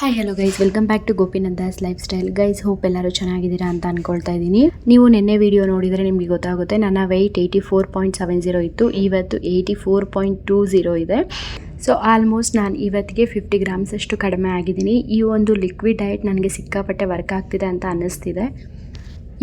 Hi hello guys welcome back to Gopinandas lifestyle guys hope ಎಲ್ಲರೂ ಚೆನ್ನಾಗಿದ್ದೀರಾ ಅಂತ ಅನ್ಕೊಳ್ತಾ ಇದ್ದೀನಿ. ನೀವು ನಿನ್ನೆ ವಿಡಿಯೋ ನೋಡಿದರೆ ನಿಮಗೆ ಗೊತ್ತಾಗುತ್ತೆ, ನನ್ನ weight eighty four point seven zero ಇತ್ತು. ಇವತ್ತು eighty four point two zero ಇದೆ. ಸೊ ಆಲ್ಮೋಸ್ಟ್ ನಾನು ಇವತ್ತಿಗೆ ಫಿಫ್ಟಿ ಗ್ರಾಮ್ಸ್ ಅಷ್ಟು ಕಡಿಮೆ ಆಗಿದ್ದೀನಿ. ಈ ಒಂದು ಲಿಕ್ವಿಡ್ ಡಯಟ್ ನನಗೆ ಸಿಕ್ಕಾಪಟ್ಟೆ ವರ್ಕ್ ಆಗ್ತಿದೆ ಅಂತ ಅನ್ನಿಸ್ತಿದೆ.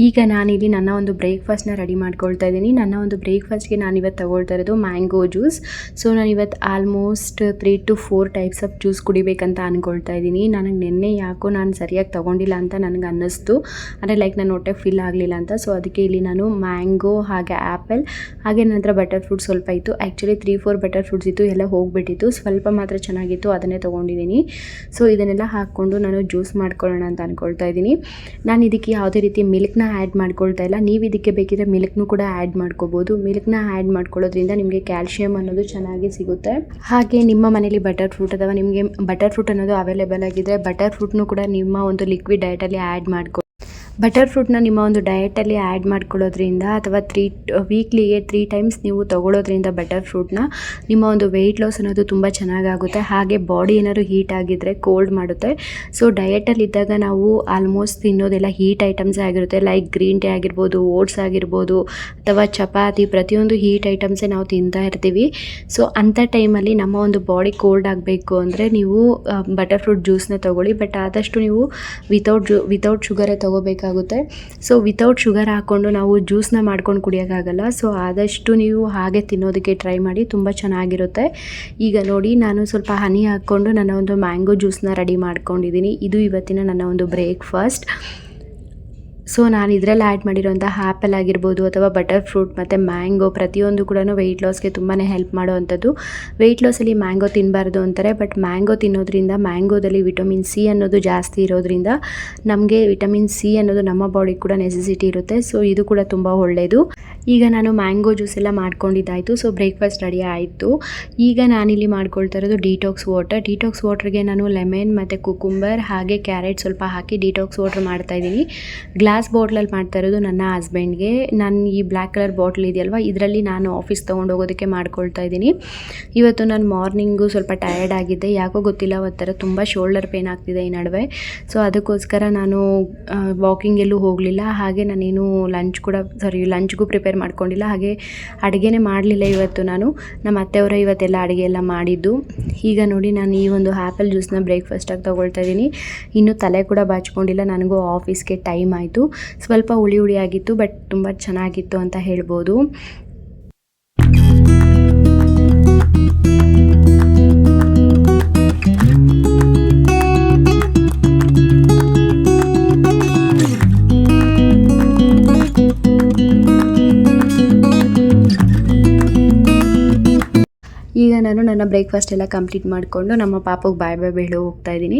ಈಗ ನಾನಿಲ್ಲಿ ನನ್ನ ಒಂದು ಬ್ರೇಕ್ಫಾಸ್ಟ್ನ ರೆಡಿ ಮಾಡ್ಕೊಳ್ತಾ ಇದ್ದೀನಿ. ನನ್ನ ಒಂದು ಬ್ರೇಕ್ಫಾಸ್ಟ್ಗೆ ನಾನು ಇವತ್ತು ತಗೊಳ್ತಾ ಇರೋದು ಮ್ಯಾಂಗೋ ಜ್ಯೂಸ್ ಸೊ ನಾನು ಇವತ್ತು almost three to four types of juice ಕುಡಿಬೇಕಂತ ಅಂದ್ಕೊಳ್ತಾ ಇದ್ದೀನಿ. ನನಗೆ ನಿನ್ನೆ ಯಾಕೋ ನಾನು ಸರಿಯಾಗಿ ತೊಗೊಂಡಿಲ್ಲ ಅಂತ ನನಗೆ ಅನ್ನಿಸ್ತು. ಅಂದರೆ ಲೈಕ್ ನನ್ನ ಹೊಟ್ಟೆ ಫಿಲ್ ಆಗಲಿಲ್ಲ ಅಂತ. ಸೊ ಅದಕ್ಕೆ ಇಲ್ಲಿ ನಾನು ಮ್ಯಾಂಗೋ ಹಾಗೆ ಆ್ಯಪಲ್ ಹಾಗೆ ನಂತರ ಬಟರ್ ಫ್ರೂಟ್ ಸ್ವಲ್ಪ ಇತ್ತು. Actually three four butter fruits ಇತ್ತು. ಎಲ್ಲ ಹೋಗಿಬಿಟ್ಟಿತ್ತು. ಸ್ವಲ್ಪ ಮಾತ್ರ ಚೆನ್ನಾಗಿತ್ತು. ಅದನ್ನೇ ತೊಗೊಂಡಿದ್ದೀನಿ. ಸೊ ಇದನ್ನೆಲ್ಲ ಹಾಕ್ಕೊಂಡು ನಾನು ಜ್ಯೂಸ್ ಮಾಡ್ಕೊಳ್ಳೋಣ ಅಂತ ಅಂದ್ಕೊಳ್ತಾ ಇದ್ದೀನಿ. ನಾನು ಇದಕ್ಕೆ ಯಾವುದೇ ರೀತಿ ಮಿಲ್ಕ್ನ ಆ್ಯಡ್ ಮಾಡ್ಕೊಳ್ತಾ ಇಲ್ಲ. ನೀವು ಇದಕ್ಕೆ ಬೇಕಿದ್ರೆ ಮಿಲ್ಕ್ನು ಕೂಡ ಆ್ಯಡ್ ಮಾಡ್ಕೋಬೋದು. ಮಿಲ್ಕ್ನ ಆ್ಯಡ್ ಮಾಡ್ಕೊಳ್ಳೋದ್ರಿಂದ ನಿಮಗೆ ಕ್ಯಾಲ್ಶಿಯಂ ಅನ್ನೋದು ಚೆನ್ನಾಗಿ ಸಿಗುತ್ತೆ. ಹಾಗೆ ನಿಮ್ಮ ಮನೇಲಿ ಬಟರ್ ಫ್ರೂಟ್ ಅಥವಾ ನಿಮಗೆ ಬಟರ್ ಫ್ರೂಟ್ ಅನ್ನೋದು ಅವೈಲೇಬಲ್ ಆಗಿದ್ದರೆ ಬಟರ್ ಫ್ರೂಟ್ನು ಕೂಡ ನಿಮ್ಮ ಒಂದು ಲಿಕ್ವಿಡ್ ಡಯಟಲ್ಲಿ ಆ್ಯಡ್ ಮಾಡ್ಕೊ ಬಟರ್ ಫ್ರೂಟ್ನ ನಿಮ್ಮ ಒಂದು ಡಯೆಟಲ್ಲಿ ಆ್ಯಡ್ ಮಾಡ್ಕೊಳ್ಳೋದ್ರಿಂದ ಅಥವಾ ತ್ರೀ ವೀಕ್ಲಿಗೆ ತ್ರೀ ಟೈಮ್ಸ್ ನೀವು ತಗೊಳ್ಳೋದ್ರಿಂದ ಬಟರ್ ಫ್ರೂಟ್ನ ನಿಮ್ಮ ಒಂದು ವೆಯ್ಟ್ ಲಾಸ್ ಅನ್ನೋದು ತುಂಬ ಚೆನ್ನಾಗಾಗುತ್ತೆ. ಹಾಗೆ ಬಾಡಿ ಏನಾದ್ರು ಹೀಟ್ ಆಗಿದ್ದರೆ ಕೋಲ್ಡ್ ಮಾಡುತ್ತೆ. ಸೊ ಡಯೆಟಲ್ಲಿ ಇದ್ದಾಗ ನಾವು ಆಲ್ಮೋಸ್ಟ್ ತಿನ್ನೋದೆಲ್ಲ ಹೀಟ್ ಐಟಮ್ಸ್ ಆಗಿರುತ್ತೆ. ಲೈಕ್ ಗ್ರೀನ್ ಟೀ ಆಗಿರ್ಬೋದು, ಓಟ್ಸ್ ಆಗಿರ್ಬೋದು ಅಥವಾ ಚಪಾತಿ, ಪ್ರತಿಯೊಂದು ಹೀಟ್ ಐಟಮ್ಸೇ ನಾವು ತಿಂತಾ ಇರ್ತೀವಿ. ಸೊ ಅಂಥ ಟೈಮಲ್ಲಿ ನಮ್ಮ ಒಂದು ಬಾಡಿ ಕೋಲ್ಡ್ ಆಗಬೇಕು ಅಂದರೆ ನೀವು ಬಟರ್ ಫ್ರೂಟ್ ಜ್ಯೂಸ್ನ ತೊಗೊಳ್ಳಿ. ಬಟ್ ಆದಷ್ಟು ನೀವು ವಿತೌಟ್ ಜೂ, ವಿತೌಟ್ ಶುಗರೇ ತೊಗೋಬೇಕಾಗುತ್ತೆ ಸೊ ವಿತೌಟ್ ಶುಗರ್ ಹಾಕ್ಕೊಂಡು ನಾವು ಜ್ಯೂಸ್ನ ಮಾಡ್ಕೊಂಡು ಕುಡಿಯೋಕ್ಕಾಗಲ್ಲ ಸೊ ಆದಷ್ಟು ನೀವು ಹಾಗೆ ತಿನ್ನೋದಕ್ಕೆ ಟ್ರೈ ಮಾಡಿ, ತುಂಬ ಚೆನ್ನಾಗಿರುತ್ತೆ. ಈಗ ನೋಡಿ, ನಾನು ಸ್ವಲ್ಪ ಹನಿ ಹಾಕ್ಕೊಂಡು ನನ್ನ ಒಂದು ಮ್ಯಾಂಗೋ ಜ್ಯೂಸ್ನ ರೆಡಿ ಮಾಡ್ಕೊಂಡಿದ್ದೀನಿ. ಇದು ಇವತ್ತಿನ ನನ್ನ ಒಂದು ಬ್ರೇಕ್ಫಾಸ್ಟ್ ಸೊ ನಾನು ಇದರಲ್ಲಿ ಆ್ಯಡ್ ಮಾಡಿರೋಂಥ ಆ್ಯಪಲ್ ಆಗಿರ್ಬೋದು ಅಥವಾ ಬಟರ್ ಫ್ರೂಟ್ ಮತ್ತು ಮ್ಯಾಂಗೋ ಪ್ರತಿಯೊಂದು ಕೂಡ ವೆಯ್ಟ್ ಲಾಸ್ಗೆ ತುಂಬಾ ಹೆಲ್ಪ್ ಮಾಡುವಂಥದ್ದು ವೆಯ್ಟ್ ಲಾಸಲ್ಲಿ ಮ್ಯಾಂಗೋ ತಿನ್ನಬಾರ್ದು ಅಂತಾರೆ ಬಟ್ ಮ್ಯಾಂಗೋ ತಿನ್ನೋದ್ರಿಂದ ಮ್ಯಾಂಗೋದಲ್ಲಿ ವಿಟಮಿನ್ ಸಿ ಅನ್ನೋದು ಜಾಸ್ತಿ ಇರೋದ್ರಿಂದ ನಮಗೆ ವಿಟಮಿನ್ ಸಿ ಅನ್ನೋದು ನಮ್ಮ ಬಾಡಿಗೆ ಕೂಡ ನೆಸೆಸಿಟಿ ಇರುತ್ತೆ. ಸೊ ಇದು ಕೂಡ ತುಂಬ ಒಳ್ಳೆಯದು ಈಗ ನಾನು ಮ್ಯಾಂಗೋ ಜ್ಯೂಸ್ ಎಲ್ಲ ಮಾಡ್ಕೊಂಡಿದ್ದಾಯಿತು ಸೊ ಬ್ರೇಕ್ಫಾಸ್ಟ್ ರೆಡಿ ಆಯಿತು. ಈಗ ನಾನಿಲ್ಲಿ ಮಾಡ್ಕೊಳ್ತಾ ಇರೋದು ಡಿಟಾಕ್ಸ್ ವಾಟರ್ ಡಿಟಾಕ್ಸ್ ವಾಟರ್ಗೆ ನಾನು ಲೆಮನ್ ಮತ್ತು ಕುಕುಂಬರ್ ಹಾಗೆ ಕ್ಯಾರೆಟ್ ಸ್ವಲ್ಪ ಹಾಕಿ ಡಿಟಾಕ್ಸ್ ವಾಟರ್ ಮಾಡ್ತಾಯಿದ್ದೀನಿ ಗ್ಲಾಸ್ ಬಾಟ್ಲಲ್ಲಿ ಮಾಡ್ತಾ ಇರೋದು ನನ್ನ ಹಸ್ಬೆಂಡ್ಗೆ ನಾನು ಈ ಬ್ಲ್ಯಾಕ್ ಕಲರ್ ಬಾಟ್ಲ್ ಇದೆಯಲ್ವ? ಇದರಲ್ಲಿ ನಾನು ಆಫೀಸ್ ತೊಗೊಂಡು ಹೋಗೋದಕ್ಕೆ ಮಾಡ್ಕೊಳ್ತಾ ಇದ್ದೀನಿ. ಇವತ್ತು ನಾನು ಮಾರ್ನಿಂಗು ಸ್ವಲ್ಪ ಟಯರ್ಡ್ ಆಗಿದ್ದೆ. ಯಾಕೋ ಗೊತ್ತಿಲ್ಲ, ಒಂಥರ ತುಂಬ ಶೋಲ್ಡರ್ ಪೇನ್ ಆಗ್ತಿದೆ ಈ ನಡುವೆ. ಸೊ ಅದಕ್ಕೋಸ್ಕರ ನಾನು ವಾಕಿಂಗ್ ಎಲ್ಲೂ ಹೋಗಲಿಲ್ಲ. ಹಾಗೆ ನಾನೇನು ಲಂಚ್ ಕೂಡ ಸಾರಿ ಲಂಚ್ಗೂ ಪ್ರಿಪೇರ್ ಮಾಡ್ಕೊಂಡಿಲ್ಲ. ಹಾಗೆ ಅಡುಗೆನೇ ಮಾಡಲಿಲ್ಲ ಇವತ್ತು ನಾನು. ನಮ್ಮ ಅತ್ತೆಯವರ ಇವತ್ತೆಲ್ಲ ಅಡುಗೆ ಎಲ್ಲ ಮಾಡಿದ್ದು. ಈಗ ನೋಡಿ ನಾನು ಈ ಒಂದು ಆ್ಯಪಲ್ ಜ್ಯೂಸ್ನ ಬ್ರೇಕ್ಫಾಸ್ಟಾಗಿ ತೊಗೊಳ್ತಾ ಇದ್ದೀನಿ. ಇನ್ನೂ ತಲೆ ಕೂಡ ಬಾಚ್ಕೊಂಡಿಲ್ಲ. ನನಗೂ ಆಫೀಸ್ಗೆ ಟೈಮ್ ಆಯಿತು. ಸ್ವಲ್ಪ ಹುಳಿ ಹುಳಿ ಆಗಿತ್ತು ಬಟ್ ತುಂಬ ಚೆನ್ನಾಗಿತ್ತು ಅಂತ ಹೇಳ್ಬೋದು. ಈಗ ನಾನು ನನ್ನ ಬ್ರೇಕ್ಫಾಸ್ಟ್ ಎಲ್ಲ ಕಂಪ್ಲೀಟ್ ಮಾಡಿಕೊಂಡು ನಮ್ಮ ಪಾಪಗೆ ಬಾಯ್ ಬಾಯ್ ಬೇಳು ಹೋಗ್ತಾ ಇದ್ದೀನಿ.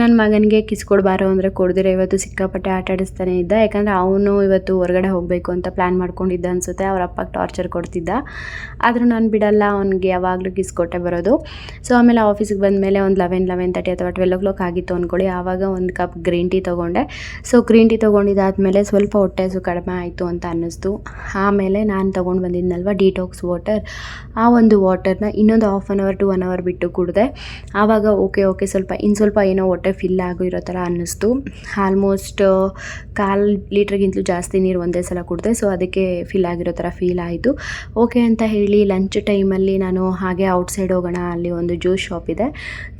ನನ್ನ ಮಗನಿಗೆ ಕಿಸ್ ಕೊಡಬಾರೋ ಅಂದರೆ ಕೊಡ್ದಿರ, ಇವತ್ತು ಸಿಕ್ಕಾಪಟ್ಟೆ ಆಟ ಆಡಿಸ್ತಾನೆ ಇದ್ದ. ಯಾಕಂದರೆ ಅವನು ಇವತ್ತು ಹೊರಗಡೆ ಹೋಗಬೇಕು ಅಂತ ಪ್ಲ್ಯಾನ್ ಮಾಡ್ಕೊಂಡಿದ್ದ ಅನಿಸುತ್ತೆ. ಅವ್ರ ಅಪ್ಪಗೆ ಟಾರ್ಚರ್ ಕೊಡ್ತಿದ್ದ. ಆದರೂ ನಾನು ಬಿಡಲ್ಲ, ಅವನಿಗೆ ಯಾವಾಗಲೂ ಕಿಸ್ ಕೊಟ್ಟೆ ಬರೋದು. ಸೊ ಆಮೇಲೆ ಆಫೀಸಿಗೆ ಬಂದ ಮೇಲೆ ಒಂದು ಲೆವೆನ್ ಲೆವೆನ್ ತರ್ಟಿ ಅಥವಾ ಟ್ವೆಲ್ ಓ ಕ್ಲಾಕ್ ಆಗಿತ್ತು ಅಂದ್ಕೊಳ್ಳಿ ಆವಾಗ ಒಂದು ಕಪ್ ಗ್ರೀನ್ ಟೀ ತೊಗೊಂಡೆ. ಸೊ ಗ್ರೀನ್ ಟೀ ತೊಗೊಂಡಿದ್ದಾದಮೇಲೆ ಸ್ವಲ್ಪ ಹೊಟ್ಟೆ ಹಸು ಕಡಿಮೆ ಆಯಿತು ಅಂತ ಅನ್ನಿಸ್ತು. ಆಮೇಲೆ ನಾನು ತೊಗೊಂಡು ಬಂದಿದ್ನಲ್ವ ಡಿಟಾಕ್ಸ್ ವಾಟರ್ ಆ ಒಂದು ವಾಟರ್ನ ಇನ್ನೊಂದು half an hour to one hour ಬಿಟ್ಟು ಕುಡಿದೆ. ಆವಾಗ ಓಕೆ ಓಕೆ ಸ್ವಲ್ಪ ಇನ್ನು ಸ್ವಲ್ಪ ಏನೋ ಹೊಟ್ಟೆ ಫಿಲ್ ಆಗಿರೋ ಥರ ಅನ್ನಿಸ್ತು. ಆಲ್ಮೋಸ್ಟ್ ಕಾಲು ಲೀಟ್ರಿಗಿಂತಲೂ ಜಾಸ್ತಿ ನೀರು ಒಂದೇ ಸಲ ಕುಡಿದೆ ಸೊ ಅದಕ್ಕೆ ಫಿಲ್ ಆಗಿರೋ ಥರ ಫೀಲ್ ಆಯಿತು. ಓಕೆ ಅಂತ ಹೇಳಿ ಲಂಚ್ ಟೈಮಲ್ಲಿ ನಾನು ಹಾಗೆ ಔಟ್ಸೈಡ್ ಹೋಗೋಣ, ಅಲ್ಲಿ ಒಂದು ಜ್ಯೂಸ್ ಶಾಪ್ ಇದೆ.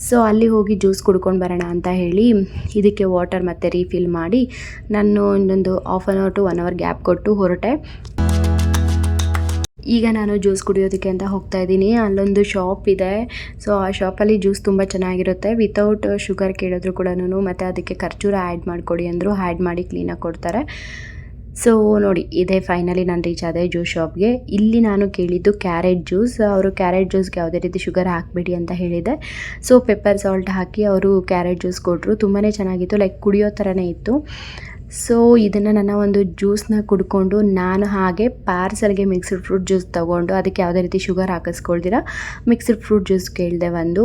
ಸೊ ಅಲ್ಲಿ ಹೋಗಿ ಜ್ಯೂಸ್ ಕುಡ್ಕೊಂಡು ಬರೋಣ ಅಂತ ಹೇಳಿ ಇದಕ್ಕೆ ವಾಟರ್ ಮತ್ತು ರೀಫಿಲ್ ಮಾಡಿ ನಾನು ಇನ್ನೊಂದು half an hour to one hour gap ಕೊಟ್ಟು ಹೊರಟೆ. ಈಗ ನಾನು ಜ್ಯೂಸ್ ಕುಡಿಯೋದಕ್ಕೆ ಅಂತ ಹೋಗ್ತಾ ಇದ್ದೀನಿ. ಅಲ್ಲೊಂದು ಶಾಪ್ ಇದೆ. ಸೊ ಆ ಶಾಪಲ್ಲಿ ಜ್ಯೂಸ್ ತುಂಬ ಚೆನ್ನಾಗಿರುತ್ತೆ. ವಿತೌಟ್ ಶುಗರ್ ಕೇಳಿದ್ರು ಕೂಡ ಮತ್ತು ಅದಕ್ಕೆ ಖರ್ಜೂರ ಆ್ಯಡ್ ಮಾಡಿಕೊಡಿ ಅಂದರು ಆ್ಯಡ್ ಮಾಡಿ ಕ್ಲೀನಾಗಿ ಕೊಡ್ತಾರೆ. ಸೊ ನೋಡಿ, ಇದೇ ಫೈನಲಿ ನಾನು ರೀಚ್ ಆದೆ ಜ್ಯೂಸ್ ಶಾಪ್ಗೆ ಇಲ್ಲಿ ನಾನು ಕೇಳಿದ್ದು ಕ್ಯಾರೆಟ್ ಜ್ಯೂಸ್ ಅವರು ಕ್ಯಾರೆಟ್ ಜ್ಯೂಸ್ಗೆ ಯಾವುದೇ ರೀತಿ ಶುಗರ್ ಹಾಕಬೇಡಿ ಅಂತ ಹೇಳಿದೆ. ಸೊ ಪೆಪ್ಪರ್ ಸಾಲ್ಟ್ ಹಾಕಿ ಅವರು ಕ್ಯಾರೆಟ್ ಜ್ಯೂಸ್ ಕೊಟ್ಟರು ತುಂಬಾ ಚೆನ್ನಾಗಿತ್ತು. ಲೈಕ್ ಕುಡಿಯೋ ಥರನೇ ಇತ್ತು. ಸೊ ಇದನ್ನು ನನ್ನ ಒಂದು ಜ್ಯೂಸ್ನ ಕುಡ್ಕೊಂಡು ನಾನು ಹಾಗೆ ಪಾರ್ಸಲ್ಗೆ ಮಿಕ್ಸ್ಡ್ ಫ್ರೂಟ್ ಜ್ಯೂಸ್ ತೊಗೊಂಡು ಅದಕ್ಕೆ ಯಾವುದೇ ರೀತಿ ಶುಗರ್ ಹಾಕಿಸ್ಕೊಳ್ದಿರ? ಮಿಕ್ಸ್ಡ್ ಫ್ರೂಟ್ ಜ್ಯೂಸ್ ಕೇಳಿದೆ ಒಂದು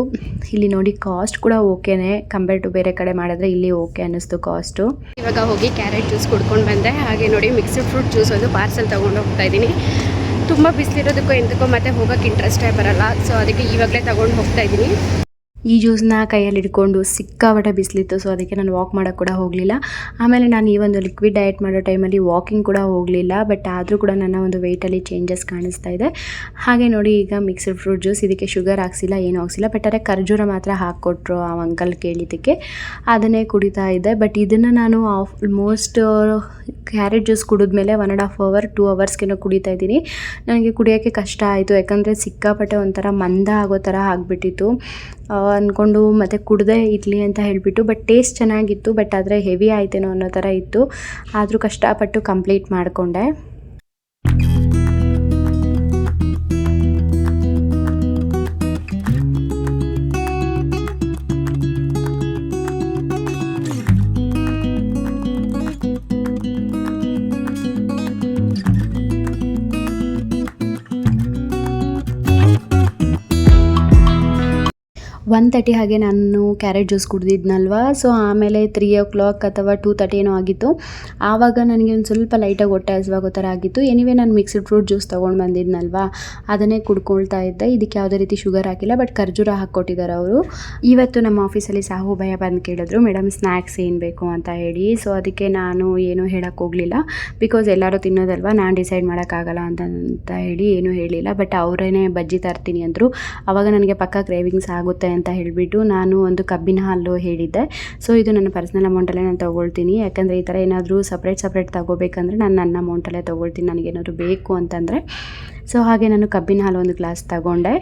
ಇಲ್ಲಿ ನೋಡಿ ಕಾಸ್ಟ್ ಕೂಡ ಓಕೆನೇ ಕಂಪೇರ್ ಟು ಬೇರೆ ಕಡೆ ಮಾಡಿದ್ರೆ ಇಲ್ಲಿ ಓಕೆ ಅನ್ನಿಸ್ತು ಕಾಸ್ಟು ಇವಾಗ ಹೋಗಿ ಕ್ಯಾರೆಟ್ ಜ್ಯೂಸ್ ಕುಡ್ಕೊಂಡು ಬಂದೆ. ಹಾಗೆ ನೋಡಿ ಮಿಕ್ಸ್ಡ್ ಫ್ರೂಟ್ ಜ್ಯೂಸ್ ಒಂದು ಪಾರ್ಸಲ್ ತೊಗೊಂಡು ಹೋಗ್ತಾ ಇದ್ದೀನಿ. ತುಂಬ ಬಿಸಿಲಿರೋದಕ್ಕೂ ಎಂತಕ್ಕೋ ಮತ್ತೆ ಹೋಗೋಕ್ಕೆ ಇಂಟ್ರೆಸ್ಟೇ ಬರಲ್ಲ. ಸೊ ಅದಕ್ಕೆ ಇವಾಗಲೇ ತೊಗೊಂಡು ಹೋಗ್ತಾ ಇದ್ದೀನಿ. ಈ ಜ್ಯೂಸ್ನ ಕೈಯಲ್ಲಿ ಹಿಡ್ಕೊಂಡು ಸಿಕ್ಕಾಪಟ್ಟೆ ಬಿಸಿಲಿತ್ತು ಸೊ ಅದಕ್ಕೆ ನಾನು ವಾಕ್ ಮಾಡೋಕ್ಕೆ ಕೂಡ ಹೋಗಲಿಲ್ಲ. ಆಮೇಲೆ ನಾನು ಈ ಒಂದು ಲಿಕ್ವಿಡ್ ಡಯಟ್ ಮಾಡೋ ಟೈಮಲ್ಲಿ ವಾಕಿಂಗ್ ಕೂಡ ಹೋಗಲಿಲ್ಲ ಬಟ್ ಆದರೂ ಕೂಡ ನನ್ನ ಒಂದು ವೆಯ್ಟಲ್ಲಿ ಚೇಂಜಸ್ ಕಾಣಿಸ್ತಾ ಇದೆ. ಹಾಗೆ ನೋಡಿ, ಈಗ ಮಿಕ್ಸ್ಡ್ ಫ್ರೂಟ್ ಜ್ಯೂಸ್ ಇದಕ್ಕೆ ಶುಗರ್ ಹಾಕ್ಸಿಲ್ಲ, ಏನೂ ಹಾಕ್ಸಿಲ್ಲ ಬಟ್ ಅದೇ ಖರ್ಜೂರ ಮಾತ್ರ ಹಾಕ್ಕೊಟ್ರು ಆ ಅಂಕಲ್ ಕೇಳಿದ್ದಕ್ಕೆ. ಅದನ್ನೇ ಕುಡಿತಾ ಇದ್ದೆ ಬಟ್ ಇದನ್ನು ನಾನು almost carrot juice ಕುಡಿದ್ಮೇಲೆ one and half hour two ಅವರ್ಸ್ಗೇನೋ ಕುಡಿತಾ ಇದ್ದೀನಿ. ನನಗೆ ಕುಡಿಯೋಕ್ಕೆ ಕಷ್ಟ ಆಯಿತು, ಯಾಕಂದರೆ ಸಿಕ್ಕಾಪಟ್ಟೆ ಒಂಥರ ಮಂದ ಆಗೋ ಥರ ಆಗಿಬಿಟ್ಟಿತ್ತು. ಅಂದ್ಕೊಂಡು ಮತ್ತೆ ಕುಡ್ದೆ ಇರಲಿ ಅಂತ ಹೇಳಿಬಿಟ್ಟು ಬಟ್ ಟೇಸ್ಟ್ ಚೆನ್ನಾಗಿತ್ತು ಬಟ್ ಆದರೆ ಹೆವಿ ಆಯ್ತೇನೋ ಅನ್ನೋ ಥರ ಇತ್ತು. ಆದರೂ ಕಷ್ಟಪಟ್ಟು ಕಂಪ್ಲೀಟ್ ಮಾಡಿಕೊಂಡೆ. ಒನ್ ತರ್ಟಿ ಹಾಗೆ ನಾನು ಕ್ಯಾರೆಟ್ ಜ್ಯೂಸ್ ಕುಡ್ದಿದ್ನಲ್ವ? ಸೊ ಆಮೇಲೆ ತ್ರೀ ಓ ಕ್ಲಾಕ್ ಅಥವಾ ಟೂ ತರ್ಟಿ ಏನೋ ಆಗಿತ್ತು. ಆವಾಗ ನನಗೆ ಒಂದು ಸ್ವಲ್ಪ ಲೈಟಾಗಿ ಹೊಟ್ಟೆ ಹಸಿವಾಗೋ ಥರ ಆಗಿತ್ತು. ಎನಿವೇ ನಾನು ಮಿಕ್ಸ್ಡ್ ಫ್ರೂಟ್ ಜ್ಯೂಸ್ ತೊಗೊಂಡು ಬಂದಿದ್ನಲ್ವ? ಅದನ್ನೇ ಕುಡ್ಕೊಳ್ತಾ ಇದ್ದೆ. ಇದಕ್ಕೆ ಯಾವುದೇ ರೀತಿ ಶುಗರ್ ಹಾಕಿಲ್ಲ ಬಟ್ ಖರ್ಜೂರ ಹಾಕ್ಕೊಟ್ಟಿದ್ದಾರೆ ಅವರು. ಇವತ್ತು ನಮ್ಮ ಆಫೀಸಲ್ಲಿ ಸಾಹು ಭಯ ಬಂದು ಕೇಳಿದ್ರು ಮೇಡಮ್ ಸ್ನ್ಯಾಕ್ಸ್ ಏನು ಬೇಕು? ಅಂತ ಹೇಳಿ. ಸೊ ಅದಕ್ಕೆ ನಾನು ಏನೂ ಹೋಗಲಿಲ್ಲ. ಬಿಕಾಸ್ ಎಲ್ಲರೂ ತಿನ್ನೋದಲ್ವ, ನಾನು ಡಿಸೈಡ್ ಮಾಡೋಕ್ಕಾಗಲ್ಲ ಅಂತ ಅಂತ ಹೇಳಿ ಏನೂ ಹೇಳಿಲ್ಲ. ಬಟ್ ಅವರೇನೇ ಬಜ್ಜಿ ತರ್ತೀನಿ ಅಂದರು. ಆವಾಗ ನನಗೆ ಪಕ್ಕ ಕ್ರೇವಿಂಗ್ಸ್ ಆಗುತ್ತೆ ಅಂತ ಹೇಳಿಬಿಟ್ಟು ನಾನು ಒಂದು ಕಬ್ಬಿನ ಹಾಲು ಹೇಳಿದ್ದೆ. ಸೊ ಇದು ನನ್ನ ಪರ್ಸ್ನಲ್ ಅಮೌಂಟಲ್ಲೇ ನಾನು ತೊಗೊಳ್ತೀನಿ. ಯಾಕಂದರೆ ಈ ಥರ ಏನಾದರೂ ಸಪ್ರೇಟ್ ಸಪ್ರೇಟ್ ತೊಗೋಬೇಕಂದ್ರೆ ನಾನು ನನ್ನ ಅಮೌಂಟಲ್ಲೇ ತೊಗೊಳ್ತೀನಿ. ನನಗೇನಾದರೂ ಬೇಕು ಅಂತಂದರೆ. ಸೊ ಹಾಗೆ ನಾನು ಕಬ್ಬಿನ ಹಾಲು ಒಂದು ಗ್ಲಾಸ್ ತಗೊಂಡೆ.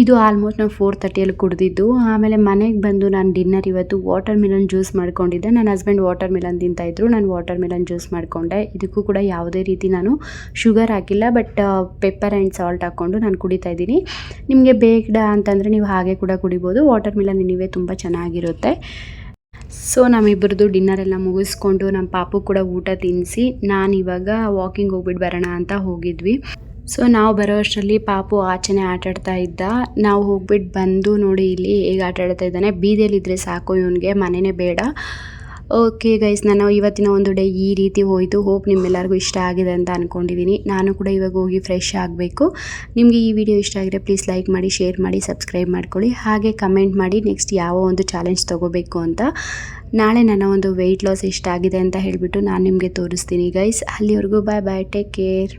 ಇದು ಆಲ್ಮೋಸ್ಟ್ ನಾನು ಫೋರ್ ತರ್ಟಿಯಲ್ಲಿ ಕುಡಿದಿದ್ದು. ಆಮೇಲೆ ಮನೆಗೆ ಬಂದು ನಾನು ಡಿನ್ನರ್ ಇವತ್ತು ವಾಟರ್ ಮಿಲನ್ ಜ್ಯೂಸ್ ಮಾಡ್ಕೊಂಡಿದ್ದೆ. ನನ್ನ ಹಸ್ಬೆಂಡ್ ವಾಟರ್ ಮಿಲನ್ ತಿಂತಾಯಿದ್ರು ನಾನು ವಾಟರ್ ಮಿಲನ್ ಜ್ಯೂಸ್ ಮಾಡಿಕೊಂಡೆ. ಇದಕ್ಕೂ ಕೂಡ ಯಾವುದೇ ರೀತಿ ನಾನು ಶುಗರ್ ಹಾಕಿಲ್ಲ. ಬಟ್ ಪೆಪ್ಪರ್ ಆ್ಯಂಡ್ ಸಾಲ್ಟ್ ಹಾಕ್ಕೊಂಡು ನಾನು ಕುಡಿತಾ ಇದ್ದೀನಿ. ನಿಮಗೆ ಬೇಡ ಅಂತಂದರೆ ನೀವು ಹಾಗೆ ಕೂಡ ಕುಡಿಬೋದು. ವಾಟರ್ ಮಿಲನ್ ನೀವೇ ತುಂಬ ಚೆನ್ನಾಗಿರುತ್ತೆ. ಸೊ ಡಿನ್ನರ್ ಎಲ್ಲ ಮುಗಿಸ್ಕೊಂಡು ನಮ್ಮ ಪಾಪು ಕೂಡ ಊಟ ತಿನ್ನಿಸಿ ನಾನು ಇವಾಗ ವಾಕಿಂಗ್ ಹೋಗ್ಬಿಟ್ಟು ಬರೋಣ ಅಂತ ಹೋಗಿದ್ವಿ. ಸೊ ನಾವು ಬರೋ ಅಷ್ಟರಲ್ಲಿ ಪಾಪು ಆಚೆನೆ ಆಟಾಡ್ತಾ ಇದ್ದ. ನಾವು ಹೋಗ್ಬಿಟ್ಟು ಬಂದು ನೋಡಿ ಇಲ್ಲಿ ಹೇಗೆ ಆಟಾಡ್ತಾ ಇದ್ದಾನೆ. ಬೀದಿಯಲ್ಲಿದ್ದರೆ ಸಾಕು, ಇವನಿಗೆ ಮನೆಯೇ ಬೇಡ. ಓಕೆ ಗೈಸ್ ನಾನು ಇವತ್ತಿನ ಒಂದು ಡೇ ಈ ರೀತಿ ಹೋಯಿತು. ಹೋಪ್ ನಿಮ್ಮೆಲ್ಲರಿಗೂ ಇಷ್ಟ ಆಗಿದೆ ಅಂತ ಅಂದ್ಕೊಂಡಿದ್ದೀನಿ ನಾನು ಕೂಡ ಇವಾಗ ಹೋಗಿ ಫ್ರೆಶ್ ಆಗಬೇಕು. ನಿಮಗೆ ಈ ವಿಡಿಯೋ ಇಷ್ಟ ಆಗಿದೆ ಪ್ಲೀಸ್ ಲೈಕ್ ಮಾಡಿ ಶೇರ್ ಮಾಡಿ ಸಬ್ಸ್ಕ್ರೈಬ್ ಮಾಡ್ಕೊಳ್ಳಿ. ಹಾಗೆ ಕಮೆಂಟ್ ಮಾಡಿ ನೆಕ್ಸ್ಟ್ ಯಾವ ಒಂದು ಚಾಲೆಂಜ್ ತೊಗೋಬೇಕು ಅಂತ. ನಾಳೆ ನನ್ನ ಒಂದು ವೆಯ್ಟ್ ಲಾಸ್ ಎಷ್ಟಾಗಿದೆ ಅಂತ ಹೇಳಿಬಿಟ್ಟು ನಾನು ನಿಮಗೆ ತೋರಿಸ್ತೀನಿ ಗೈಸ್ ಅಲ್ಲಿವರೆಗೂ ಬಾಯ್ ಬಾಯ್ ಟೇಕ್ ಕೇರ್